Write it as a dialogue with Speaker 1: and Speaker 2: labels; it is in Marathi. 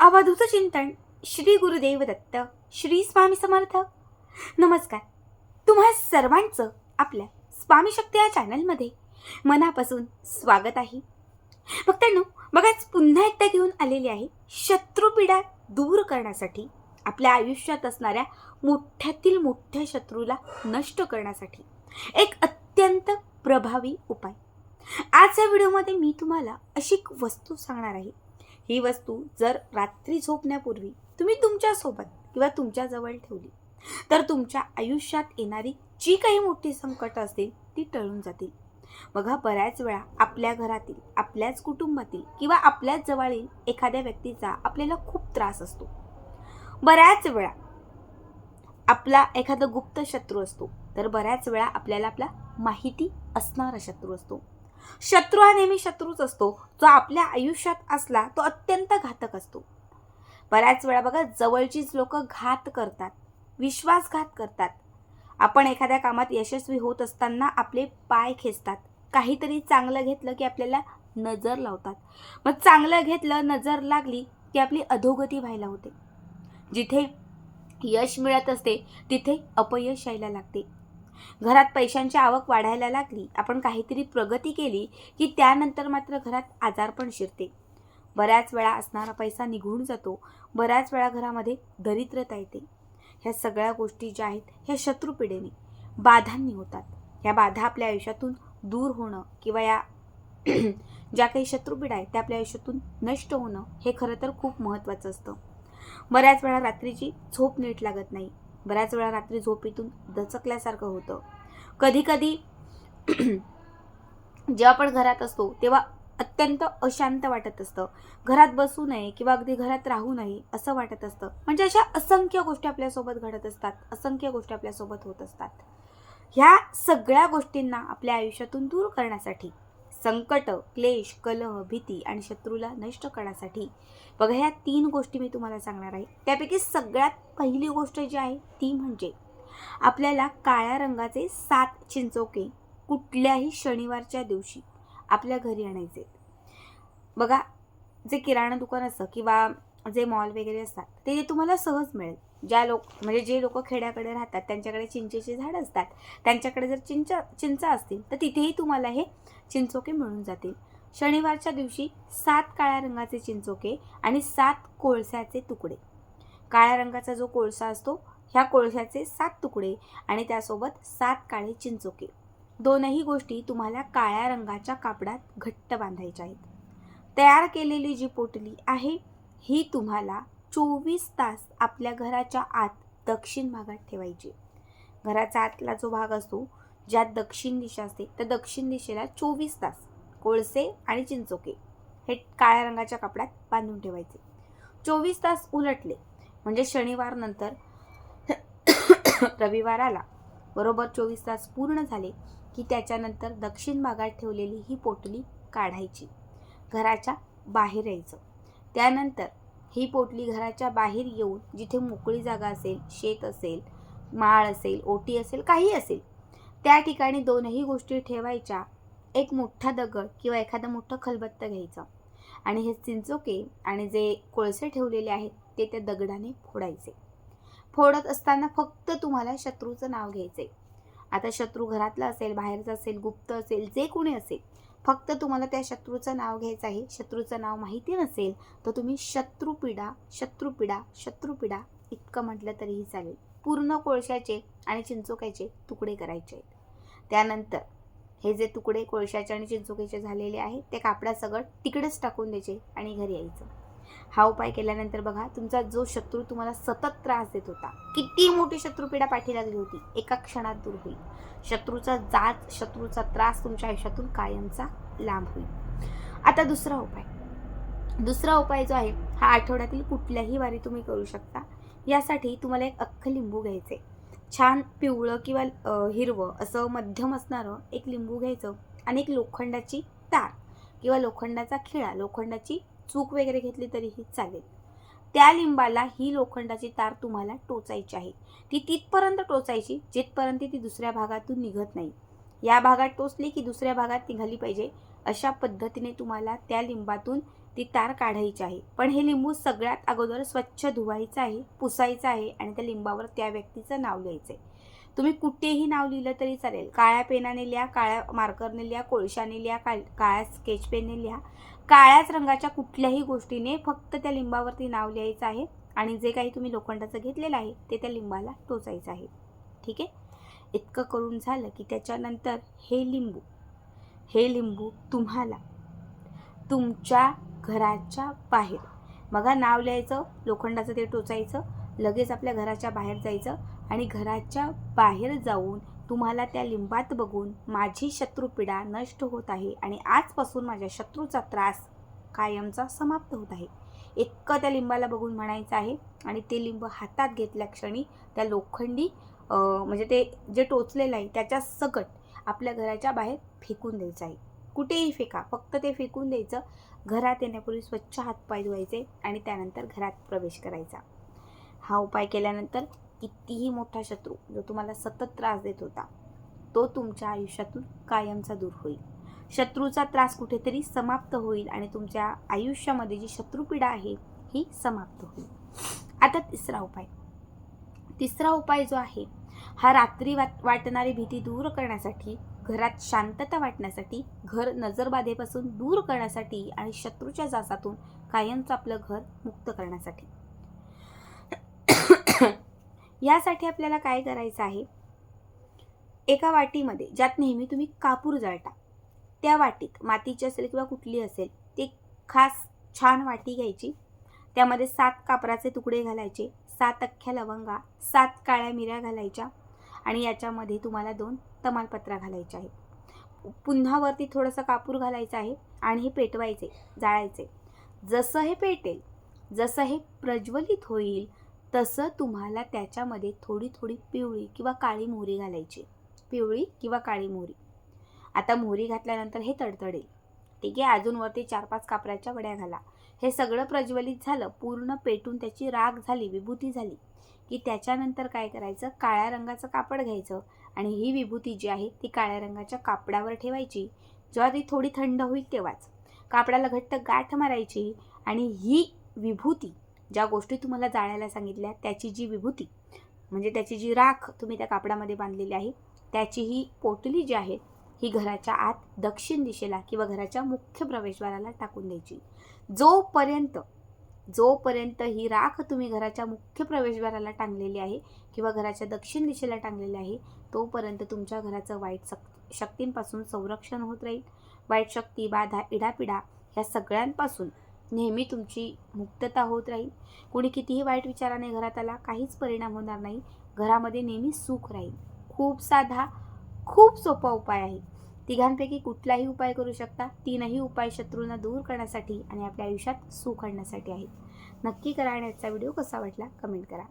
Speaker 1: अवधूत चिंतन श्री गुरुदेव दत्त श्री स्वामी समर्थ. नमस्कार. तुम्हा सर्वांचं आपल्या स्वामी शक्ती या चॅनलमध्ये मनापासून स्वागत आहे. भक्तांनो बघाच पुन्हा एकदा घेऊन आलेली आहे शत्रुपीडा दूर करण्यासाठी आपल्या आयुष्यात असणाऱ्या मोठ्यातील मोठ्या शत्रूला नष्ट करण्यासाठी एक अत्यंत प्रभावी उपाय. आजच्या व्हिडिओमध्ये मी तुम्हाला अशी एक वस्तू सांगणार आहे. ही वस्तू जर रात्री झोपण्यापूर्वी तुम्ही तुमच्यासोबत किंवा तुमच्याजवळ ठेवली तर तुमच्या आयुष्यात येणारी जी काही मोठी संकट असतील ती टळून जातील. बघा बऱ्याच वेळा आपल्या घरातील आपल्याच कुटुंबातील किंवा आपल्याच जवळील एखाद्या व्यक्तीचा आपल्याला खूप त्रास असतो. बऱ्याच वेळा आपला एखादा गुप्त शत्रू असतो तर बऱ्याच वेळा आपल्याला आपला माहिती असणारा शत्रू असतो. शत्रू हा नेहमी शत्रूच असतो. जो आपल्या आयुष्यात असला तो अत्यंत घातक असतो. बऱ्याच वेळा बघा जवळचीच लोक घात करतात विश्वासघात करतात. आपण एखाद्या कामात यशस्वी होत असताना आपले पाय खेचतात. काहीतरी चांगलं घेतलं की आपल्याला नजर लावतात. मग चांगलं घेतलं नजर लागली की आपली अधोगती व्हायला होते. जिथे यश मिळत असते तिथे अपयश यायला लागते. घरात पैशांची आवक वाढायला लागली. आपण काहीतरी प्रगती केली की त्यानंतर मात्र घरात आजारपण शिरते. बऱ्याच वेळा असणारा पैसा निघून जातो. बऱ्याच वेळा घरामध्ये दरिद्रता येते. ह्या सगळ्या गोष्टी ज्या आहेत ह्या शत्रुपिढेने बाधांनी होतात. ह्या बाधा आपल्या आयुष्यातून दूर होणं किंवा या ज्या काही शत्रुपीडा आहेत त्या आपल्या आयुष्यातून नष्ट होणं हे खरं तर खूप महत्त्वाचं असतं. बऱ्याच वेळा रात्रीची झोप नीट लागत नाही. बऱ्याच वेळा रात्री झोपेतून दचकल्यासारखं होतं. कधीकधी जेव्हा आपण घरात असतो तेव्हा अत्यंत अशांत वाटत असतं. घरात बसू नये किंवा अगदी घरात राहू नये असं वाटत असतं. म्हणजे अशा असंख्य गोष्टी आपल्यासोबत घडत असतात असंख्य गोष्टी आपल्यासोबत होत असतात. ह्या सगळ्या गोष्टींना आपल्या आयुष्यातून दूर करण्यासाठी संकट क्लेश कलह भीती आणि शत्रूला नष्ट करण्यासाठी. बघा ह्या तीन गोष्टी मी तुम्हाला सांगणार आहे. त्यापैकी सगळ्यात पहिली गोष्ट जी आहे ती म्हणजे आपल्याला काळ्या रंगाचे सात चिंचोके कुठल्याही शनिवारच्या दिवशी आपल्या घरी आणायचे. बघा जे किराणा दुकान असतं किंवा जे मॉल वगैरे असतात ते तुम्हाला सहज मिळेल. ज्या लोक म्हणजे जे लोक खेड्याकडे राहतात त्यांच्याकडे चिंचेची झाडं असतात. त्यांच्याकडे जर चिंच चिंचा असतील तर तिथेही तुम्हाला हे चिंचोके मिळून जातील. शनिवारच्या दिवशी सात काळ्या रंगाचे चिंचोके आणि सात कोळशाचे तुकडे. काळ्या रंगाचा जो कोळसा असतो ह्या कोळशाचे सात तुकडे आणि त्यासोबत सात काळे चिंचोके. दोनही गोष्टी तुम्हाला काळ्या रंगाच्या कापडात घट्ट बांधायच्या आहेत. तयार केलेली जी पोटली आहे ही तुम्हाला चोवीस तास आपल्या घराच्या आत दक्षिण भागात ठेवायची. घराचा आतला जो भाग असतो ज्यात दक्षिण दिशा असते त्या दक्षिण दिशेला चोवीस तास कोळसे आणि चिंचोके हे काळ्या रंगाच्या कपड्यात बांधून ठेवायचे. चोवीस तास उलटले म्हणजे शनिवार नंतर रविवार आला बरोबर चोवीस तास पूर्ण झाले की त्याच्यानंतर दक्षिण भागात ठेवलेली ही पोटली काढायची. घराच्या बाहेर यायचं. त्यानंतर ही पोटली घराच्या बाहेर येऊन जिथे मोकळी जागा असेल शेत असेल माळ असेल ओटी असेल काही असेल त्या ठिकाणी दोनही गोष्टी ठेवायच्या. एक मोठा दगड किंवा एखादं मोठं खलबत्त घ्यायचं. आणि हे चिंचोके आणि जे कोळसे ठेवलेले आहेत ते त्या दगडाने फोडायचे. फोडत असताना फक्त तुम्हाला शत्रूचं नाव घ्यायचं आता शत्रू घरातला असेल बाहेरचा असेल गुप्त असेल जे कोणी असेल फक्त तुम्हाला त्या शत्रूचं नाव घ्यायचं आहे शत्रूचं नाव माहिती नसेल तर तुम्ही शत्रुपिडा शत्रुपिडा शत्रुपिडा इतकं म्हटलं तरीही चालेल. पूर्ण कोळशाचे आणि चिंचोक्याचे तुकडे करायचे आहेत. त्यानंतर हे जे तुकडे कोळशाचे आणि चिंचोक्याचे झालेले आहेत ते कापडा सगळं तिकडेच टाकून द्यायचे आणि घरी यायचं. हा उपाय केल्यानंतर बघा तुमचा जो शत्रू तुम्हाला सतत त्रास देत होता किती मोठी शत्रुपीडा पाठी लागली होती एका क्षणात दूर होईल. शत्रूचा जात शत्रूचा त्रास तुमच्या आयुष्यातून कायमचा लांब होईल. आता दुसरा उपाय. दुसरा उपाय जो आहे हा आठवड्यातील कुठल्याही वारी तुम्ही करू शकता. यासाठी तुम्हाला एक अख्ख लिंबू घ्यायचे. छान पिवळं किंवा हिरवं असं मध्यम असणारं एक लिंबू घ्यायचं आणि एक लोखंडाची तार किंवा लोखंडाचा खिळा लोखंडाची चूक वगैरे घेतली तरीही चालेल. त्या लिंबाला ही लोखंडाची तार तुम्हाला टोचायची आहे. ती तिथपर्यंत टोचायची जिथपर्यंत ती दुसऱ्या भागातून निघत नाही. या भागात टोचली की दुसऱ्या भागात निघाली पाहिजे अशा पद्धतीने तुम्हाला त्या लिंबातून ती तार काढायची आहे. पण हे लिंबू सगळ्यात अगोदर स्वच्छ धुवायचं आहे पुसायचं आहे आणि त्या लिंबावर त्या व्यक्तीचं नाव लिहायचं आहे तुम्ही कुठेही नाव लिहिलं तरी चालेल. काळ्या पेनाने लिहा काळ्या मार्करने लिहा कोळशाने लिहा काळ काळ्या स्केच पेनने लिहा. काळ्याच रंगाच्या कुठल्याही गोष्टीने फक्त त्या लिंबावरती नाव लिहायचं आहे आणि जे काही तुम्ही लोखंडाचं घेतलेलं आहे ते त्या लिंबाला टोचायचं आहे. ठीक आहे? इतकं करून झालं की त्याच्यानंतर हे लिंबू हे लिंबू तुम्हाला तुमच्या घराच्या बाहेर बघा नाव लिहायचं लोखंडाचं ते टोचायचं लगेच आपल्या घराच्या बाहेर जायचं आणि घराच्या बाहेर जाऊन तुम्हाला त्या लिंबात बघून माझी शत्रुपीडा नष्ट होत आहे आणि आजपासून माझ्या शत्रूचा त्रास कायमचा समाप्त होत आहे. इतकं त्या लिंबाला बघून म्हणायचं आहे आणि ते लिंब हातात घेतल्या क्षणी त्या लोखंडी म्हणजे ते जे टोचलेलं आहे त्याच्या सकट आपल्या घराच्या बाहेर फेकून द्यायचं आहे. कुठेही फेका फक्त ते फेकून द्यायचं. घरात येण्यापूर्वी स्वच्छ हातपाय धुवायचे आणि त्यानंतर घरात प्रवेश करायचा. हा उपाय केल्यानंतर कितीही मोठा शत्रू जो तुम्हाला सतत त्रास देत होता तो तुमच्या आयुष्यातून कायमचा दूर होईल. शत्रूचा त्रास कुठेतरी समाप्त होईल आणि तुमच्या आयुष्यामध्ये जी शत्रुपीडा आहे ही समाप्त होईल. आता तिसरा उपाय. तिसरा उपाय जो आहे हा रात्री वाट वाटणारी भीती दूर करण्यासाठी घरात शांतता वाटण्यासाठी घर नजरबाधेपासून दूर करण्यासाठी आणि शत्रूच्या जासातून कायमचं आपलं घर मुक्त करण्यासाठी. यासाठी आपल्याला काय करायचं आहे? एका वाटीमध्ये ज्यात नेहमी तुम्ही कापूर जळता त्या वाटीत मातीची असेल किंवा कुठली असेल ती खास छान वाटी घ्यायची. त्यामध्ये सात कापराचे तुकडे घालायचे सात अख्ख्या लवंगा सात काळ्या मिऱ्या घालायच्या आणि याच्यामध्ये तुम्हाला दोन तमालपत्रा घालायच्या आहेत. पुन्हा वरती थोडंसं कापूर घालायचं आहे आणि हे पेटवायचे जाळायचे. जसं हे पेटेल जसं हे प्रज्वलित होईल तसं तुम्हाला त्याच्यामध्ये थोडी थोडी पिवळी किंवा काळी मोहरी घालायची. पिवळी किंवा काळी मोहरी. आता मोहरी घातल्यानंतर हे तडतडेल. ठीक आहे? अजून वरती चार पाच कापराच्या वड्या घाला. हे सगळं प्रज्वलित झालं पूर्ण पेटून त्याची राख झाली विभूती झाली की त्याच्यानंतर काय करायचं? काळ्या रंगाचं कापड घ्यायचं आणि ही विभूती जी आहे ती काळ्या रंगाच्या कापडावर ठेवायची. जेव्हा ती थोडी थंड होईल तेव्हाच. कापडाला घट्ट गाठ मारायची आणि ही विभूती ज्या गोष्टी तुम्हाला जाळायला सांगितल्या त्याची जी विभूती म्हणजे त्याची जी राख तुम्ही त्या कापडामध्ये बांधलेली आहे त्याची ही पोटली जी आहे ही घराच्या आत दक्षिण दिशेला किंवा घराच्या मुख्य प्रवेशद्वाराला टाकून द्यायची. जोपर्यंत जोपर्यंत ही राख तुम्ही घराच्या मुख्य प्रवेशद्वाराला टांगलेली आहे किंवा घराच्या दक्षिण दिशेला टांगलेली आहे तोपर्यंत तुमच्या घराचं वाईट सक शक्तींपासून संरक्षण होत राहील. वाईट शक्ती बाधा इडापिडा ह्या सगळ्यांपासून नेहमी तुमची मुक्तता होत राहील. कोणी कितीही वाईट विचाराने घरात आला काहीच परिणाम होणार नाही. घरामध्ये नेहमी सुख राहील. खूप साधा खूप सोपा उपाय आहे. तिघांपैकी कुठलाही उपाय करू शकता. तीनही उपाय शत्रूंना दूर करण्यासाठी आणि आपल्या आयुष्यात सुख आणण्यासाठी आहेत. नक्की करा आणि आजचा व्हिडिओ कसा वाटला कमेंट करा.